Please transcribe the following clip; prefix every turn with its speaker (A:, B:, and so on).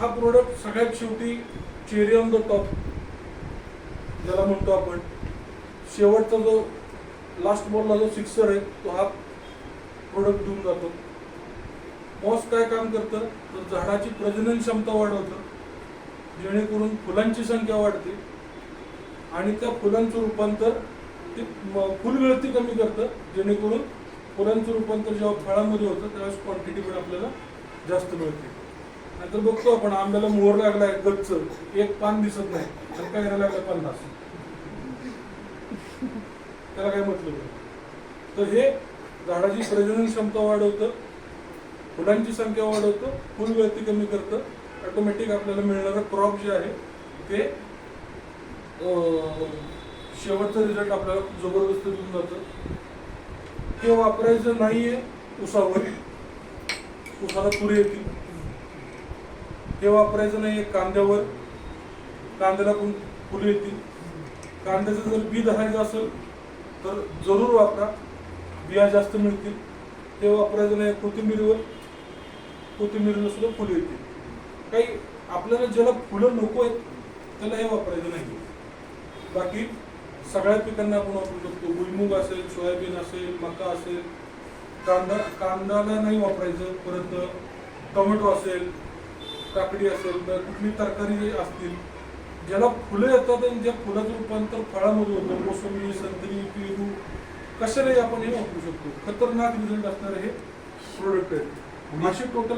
A: हा प्रोडक्ट सगळ्यात शेवटी चेरी ऑन द टॉप ज्याला म्हणतो आपण. शेवटचा जो लास्ट बॉलला जो सिक्सर आहे तो हा प्रोडक्ट देऊन जातो. मॉस काय काम करतं? तर झाडाची प्रजनन क्षमता वाढवतं. जेणेकरून फुलांची संख्या वाढते. आणि त्या फुलांचं रूपांतर ते फुलगळती कमी करतं. जेणेकरून फुलांचं रूपांतर जेव्हा फळामध्ये होतं त्यावेळेस क्वांटिटी पण आपल्याला जास्त मिळते. नाहीतर बघतो आपण आंब्याला मोहर लागलाय गच्च. एक पान दिसत नाही. तर काय लागलं? पन्नास. त्याला काय म्हटलं नाही. तर हे झाडाची प्रजनन क्षमता वाढवतं फुलांची संख्या वाढवतं फुल गळती कमी करतं. ऑटोमॅटिक आपल्याला मिळणारं क्रॉप जे आहे ते अं, शेवटचा रिझल्ट आपल्याला जबरदस्त देऊन जातं. हे वापरायचं नाहीये उसावर. उसाला पुरे येतील. हे वापरायचं नाही कांद्यावर. कांद्याला पण फुले येतील. कांद्याचं जर बी धरायचं असेल तर जरूर वापरा. बिया जास्त मिळतील. ते वापरायचं नाही कोथिंबीरीवर. कोथिंबीरीला सुद्धा फुलं येतील. काही आपल्याला ज्याला फुलं नको आहेत त्याला हे वापरायचं नाही. बाकी सगळ्या पिकांना आपण वापरू शकतो. भुईमुग असेल सोयाबीन असेल मका असेल. कांदा कांद्याला नाही वापरायचं. परत टोमॅटो असेल काकडी असेल तर कुठली तरकारी असतील ज्याला फुलं येतात आणि ज्या फुलाचं रूपांतर फळामध्ये होतं मोसंबी संत्री पेरू कशालाही आपण हे वापरू शकतो. खतरनाक रिझल्ट असणारे हे प्रोडक्ट आहेत. असे टोटल